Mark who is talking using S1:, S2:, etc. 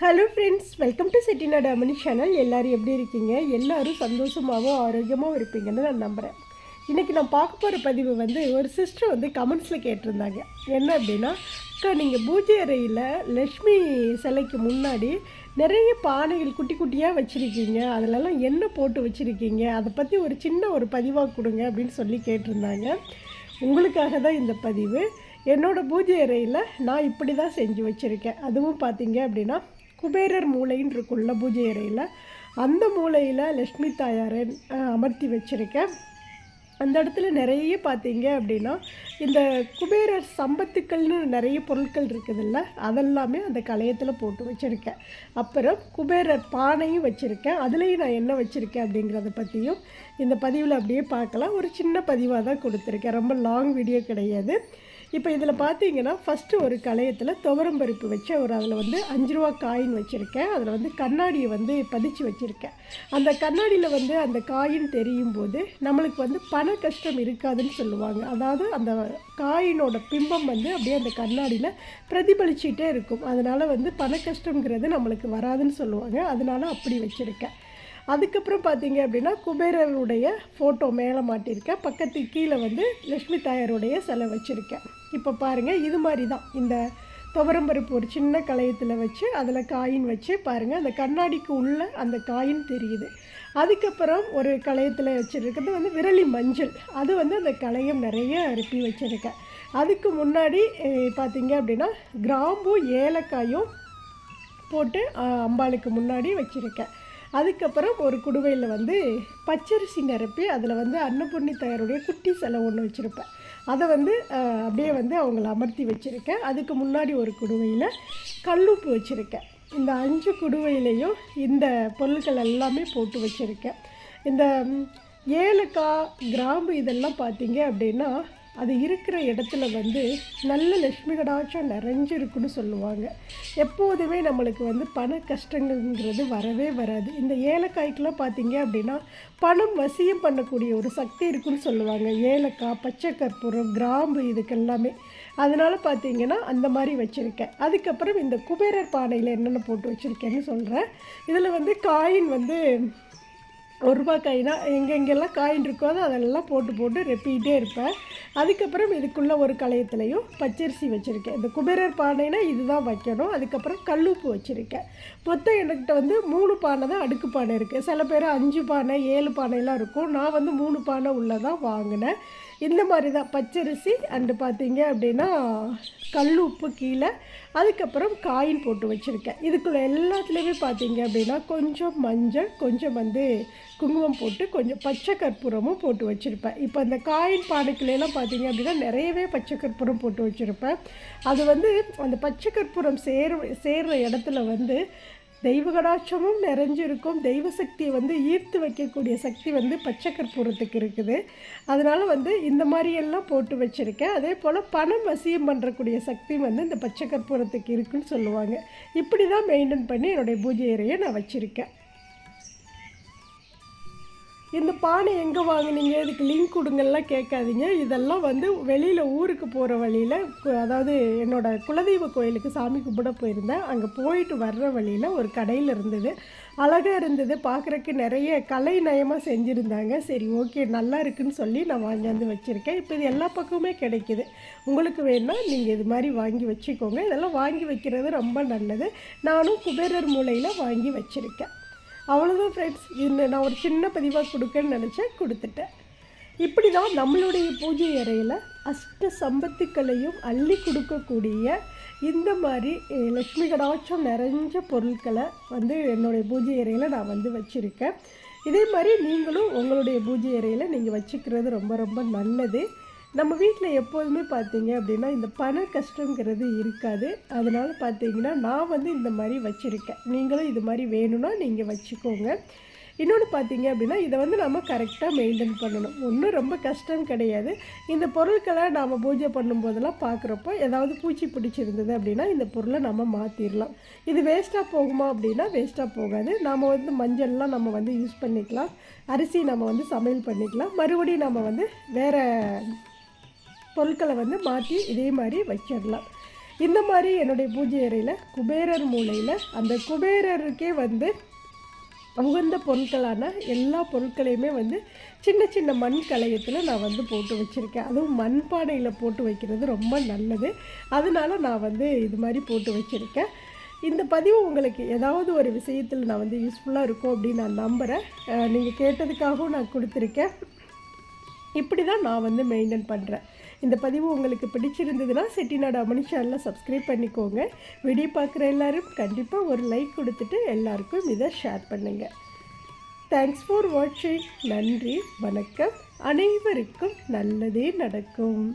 S1: Hello friends welcome to Chettinad Amani channel எல்லாரும் எப்படி இருக்கீங்க? எல்லோரும் சந்தோஷமாகவும் ஆரோக்கியமாகவும் இருப்பீங்கன்னு நான் நம்புகிறேன் இன்றைக்கி நான் பார்க்க போகிற பதிவு வந்து ஒரு சிஸ்டர் வந்து கமெண்ட்ஸில் கேட்டிருந்தாங்க. என்ன அப்படின்னா அக்கா நீங்கள் பூஜை அறையில் லக்ஷ்மி சிலைக்கு முன்னாடி நிறைய பானைகள் குட்டி குட்டியாக வச்சுருக்கீங்க. அதிலெல்லாம் என்ன போட்டு வச்சுருக்கீங்க. அதை பற்றி ஒரு சின்ன ஒரு பதிவாக கொடுங்க அப்படின்னு சொல்லி கேட்டிருந்தாங்க. உங்களுக்காக தான் இந்த பதிவு. என்னோடய பூஜை அறையில் நான் இப்படி தான் செஞ்சு வச்சுருக்கேன். அதுவும் பார்த்தீங்க அப்படின்னா குபேரர் மூலைன்னு இருக்குள்ள பூஜை அறையில். அந்த மூலையில் லக்ஷ்மி தாயாரை அமர்த்தி வச்சுருக்கேன். அந்த இடத்துல நிறைய பார்த்தீங்க அப்படின்னா இந்த குபேரர் சம்பத்துக்கள்னு நிறைய பொருட்கள் இருக்குதுல்ல அதெல்லாமே அந்த கலையத்தில் போட்டு வச்சுருக்கேன். அப்புறம் குபேரர் பானையும் வச்சுருக்கேன். அதுலேயும் நான் என்ன வச்சுருக்கேன் அப்படிங்கிறத பற்றியும் இந்த பதிவில் அப்படியே பார்க்கலாம். ஒரு சின்ன பதிவாக தான் கொடுத்துருக்கேன். ரொம்ப லாங் வீடியோ கிடையாது. இப்போ இதில் பார்த்தீங்கன்னா ஃபஸ்ட்டு ஒரு கலையத்தில் துவரம் பருப்பு வச்சு ஒரு அதில் வந்து அஞ்சு ரூபா காயின் வச்சுருக்கேன். அதில் வந்து கண்ணாடியை வந்து பதிச்சு வச்சுருக்கேன். அந்த கண்ணாடியில் வந்து அந்த காயின் தெரியும் போது நம்மளுக்கு வந்து பண கஷ்டம் இருக்காதுன்னு சொல்லுவாங்க. அதாவது அந்த காயினோட பிம்பம் வந்து அப்படியே அந்த கண்ணாடியில் பிரதிபலிச்சிட்டே இருக்கும். அதனால் வந்து பண கஷ்டங்கிறது நம்மளுக்கு வராதுன்னு சொல்லுவாங்க. அதனால் அப்படி வச்சுருக்கேன். அதுக்கப்புறம் பார்த்தீங்க அப்படின்னா குபேரருடைய ஃபோட்டோ மேலே மாட்டியிருக்கேன். பக்கத்து கீழே வந்து லக்ஷ்மி தாயாருடைய சிலை வச்சுருக்கேன். இப்போ பாருங்கள் இது மாதிரி தான். இந்த துவரம்பருப்பு ஒரு சின்ன கலையத்தில் வச்சு அதில் காயின் வச்சு பாருங்கள் அந்த கண்ணாடிக்கு உள்ள அந்த காயின் தெரியுது. அதுக்கப்புறம் ஒரு கலையத்தில் வச்சுருக்கிறது வந்து விரலி மஞ்சள். அது வந்து அந்த கலையம் நிறைய அருப்பி வச்சுருக்கேன். அதுக்கு முன்னாடி பார்த்தீங்க அப்படின்னா கிராம்பும் ஏலக்காயும் போட்டு அம்பாளுக்கு முன்னாடி வச்சுருக்கேன். அதுக்கப்புறம் ஒரு குடுவையில் வந்து பச்சரிசி நிரப்பி அதில் வந்து அன்னபூர்ணி தயாருடைய குட்டி சிலை ஒன்று வச்சுருப்பேன். அதை வந்து அப்படியே வந்து அவங்கள அமர்த்தி வச்சுருக்கேன். அதுக்கு முன்னாடி ஒரு குடுவையில் கல்லுப்பு வச்சுருக்கேன். இந்த அஞ்சு குடுவையிலையும் இந்த பொருட்கள் எல்லாமே போட்டு வச்சுருக்கேன். இந்த ஏலக்காய் கிராம்பு இதெல்லாம் பார்த்தீங்க அப்படின்னா அது இருக்கிற இடத்துல வந்து நல்ல லட்சுமி கடாட்சம் நிறைஞ்சிருக்குன்னு சொல்லுவாங்க. எப்போதுமே நம்மளுக்கு வந்து பண கஷ்டங்கள்ங்கிறது வரவே வராது. இந்த ஏலக்காய்க்கெலாம் பார்த்தீங்க அப்படின்னா பணம் வசியம் பண்ணக்கூடிய ஒரு சக்தி இருக்குன்னு சொல்லுவாங்க. ஏலக்காய் பச்சை கற்பூரம் கிராம்பு இதுக்கெல்லாமே. அதனால் பார்த்தீங்கன்னா அந்த மாதிரி வச்சுருக்கேன். அதுக்கப்புறம் இந்த குபேரர் பானையில் என்னென்ன போட்டு வச்சுருக்கேன்னு சொல்கிறேன் இதில் வந்து காயின் வந்து ஒரு ரூபா காயினா எங்கெங்கெல்லாம் காயின் இருக்கோ அது அதெல்லாம் போட்டு போட்டு ரெப்பிக்கிட்டே இருப்பேன். அதுக்கப்புறம் இதுக்குள்ளே ஒரு களையத்துலேயும் பச்சரிசி வச்சுருக்கேன். இந்த குபேரர் பானைனா இதுதான் வைக்கணும். அதுக்கப்புறம் கல்லுப்பு வச்சுருக்கேன். மொத்தம் என்கிட்ட வந்து மூணு பானை தான் அடுக்கு பானை இருக்குது சில பேர் அஞ்சு பானை ஏழு பானைலாம் இருக்கும். நான் வந்து மூணு பானை உள்ளே தான் வாங்கினேன். இந்த மாதிரி தான் பச்சரிசி அண்டு பார்த்தீங்க அப்படின்னா கல் உப்பு கீழே அதுக்கப்புறம் காயின் போட்டு வச்சுருக்கேன். இதுக்குள்ளே எல்லாத்துலேயுமே பார்த்தீங்க அப்படின்னா கொஞ்சம் மஞ்சள் கொஞ்சம் வந்து குங்குமம் போட்டு கொஞ்சம் பச்சை கற்பூரமும் போட்டு வச்சுருப்பேன். இப்போ அந்த காயின் பானைக்குள்ளெல்லாம் பார்த்தீங்க அப்படின்னா நிறையவே பச்சை கற்பூரம் போட்டு வச்சுருப்பேன். அது வந்து அந்த பச்சை கற்பூரம் சேர் சேர்கிற இடத்துல வந்து தெய்வ கடாட்சமும் நிறைஞ்சிருக்கும். தெய்வ சக்தியை வந்து ஈர்த்து வைக்கக்கூடிய சக்தி வந்து பச்சை கற்பூரத்துக்கு இருக்குது. அதனால் வந்து இந்த மாதிரியெல்லாம் போட்டு வச்சுருக்கேன். அதே போல் பணம் வசியம் பண்ணுறக்கூடிய சக்தி வந்து இந்த பச்சை கற்பூரத்துக்கு இருக்குன்னு சொல்லுவாங்க. இப்படி தான் மெயின்டைன் பண்ணி என்னுடைய பூஜை அறையை நான் வச்சுருக்கேன். இந்த பானை எங்கே வாங்குனீங்க? இதுக்கு லிங்க் கொடுங்கெல்லாம் கேட்காதீங்க. இதெல்லாம் வந்து வெளியில் ஊருக்கு போகிற வழியில் அதாவது என்னோடய குலதெய்வ கோயிலுக்கு சாமி கும்பிட போயிருந்தேன். அங்கே போயிட்டு வர்ற வழியில் ஒரு கடையில் இருந்தது. அழகாக இருந்தது. பார்க்குறக்கு நிறைய கலை நயமாக செஞ்சுருந்தாங்க. சரி ஓகே நல்லா இருக்குன்னு சொல்லி நான் வாங்கியாந்து வச்சுருக்கேன். இப்போ இது எல்லா பக்கமுமே கிடைக்குது. உங்களுக்கு வேணால் நீங்கள் இது மாதிரி வாங்கி வச்சுக்கோங்க. இதெல்லாம் வாங்கி வைக்கிறது ரொம்ப நல்லது. நானும் குபேரர் மூலையில் வாங்கி வச்சுருக்கேன். அவ்வளோதான் ஃப்ரெண்ட்ஸ் இது நான் ஒரு சின்ன பதிவாக கொடுக்கன்னு நினச்சேன் கொடுத்துட்டேன். இப்படி தான் நம்மளுடைய பூஜை அறையில் அஷ்ட சம்பத்துக்களையும் அள்ளி கொடுக்கக்கூடிய இந்த மாதிரி லக்ஷ்மி கடாட்சம் நிறைஞ்ச பொருட்களை வந்து என்னுடைய பூஜை அறையில் நான் வந்து வச்சுருக்கேன். இதே மாதிரி நீங்களும் உங்களுடைய பூஜை அறையில் நீங்கள் வச்சுக்கிறது ரொம்ப ரொம்ப நல்லது. நம்ம வீட்டில் எப்போதுமே பார்த்தீங்க அப்படின்னா இந்த பண கஷ்டங்கிறது இருக்காது. அதனால் பார்த்தீங்கன்னா நான் வந்து இந்த மாதிரி வச்சுருக்கேன். நீங்களும் இது மாதிரி வேணும்னா நீங்கள் வச்சுக்கோங்க. இன்னொன்று பார்த்தீங்க அப்படின்னா இதை வந்து நம்ம கரெக்டாக மெயின்டைன் பண்ணணும். ஒன்றும் ரொம்ப கஷ்டம் கிடையாது. இந்த பொருட்களை நாம் பூஜை பண்ணும்போதெல்லாம் பார்க்குறப்போ ஏதாவது பூச்சி பிடிச்சிருந்தது அப்படின்னா இந்த பொருளை நம்ம மாற்றிடலாம் இது வேஸ்ட்டாக போகுமா அப்படின்னா வேஸ்ட்டாக போகாது. நாம் வந்து மஞ்சள்லாம் நம்ம வந்து யூஸ் பண்ணிக்கலாம். அரிசி நம்ம வந்து சமையல் பண்ணிக்கலாம். மறுபடியும் நம்ம வந்து வேறு பொருட்களை வந்து மாற்றி இதே மாதிரி வச்சிடலாம். இந்த மாதிரி என்னுடைய பூஜை அறையில் குபேரர் மூலையில் அந்த குபேரருக்கே வந்து உகந்த பொருட்களான எல்லா பொருட்களையுமே வந்து சின்ன சின்ன மண் கலையத்தில் நான் வந்து போட்டு வச்சுருக்கேன். அதுவும் மண்பானையில் போட்டு வைக்கிறது ரொம்ப நல்லது. அதனால நான் வந்து இது மாதிரி போட்டு வச்சுருக்கேன். இந்த பதிவு உங்களுக்கு ஏதாவது ஒரு விஷயத்தில் நான் வந்து யூஸ்ஃபுல்லாக இருக்கும் அப்படின்னு நான் நம்புகிறேன் நீங்கள் கேட்டதுக்காகவும் நான் கொடுத்துருக்கேன். இப்படி தான் நான் வந்து மெயின்டைன் பண்ணுறேன் இந்த பதிவு உங்களுக்கு பிடிச்சிருந்ததுன்னா செட்டிநாடு அமனி சேனலை சப்ஸ்கிரைப் பண்ணிக்கோங்க. வீடியோ பார்க்குற எல்லாரும் கண்டிப்பாக ஒரு லைக் கொடுத்துட்டு எல்லாருக்கும் இதை ஷேர் பண்ணுங்கள் தேங்க்ஸ் ஃபார் வாட்சிங் நன்றி வணக்கம். அனைவருக்கும் நல்லதே நடக்கும்.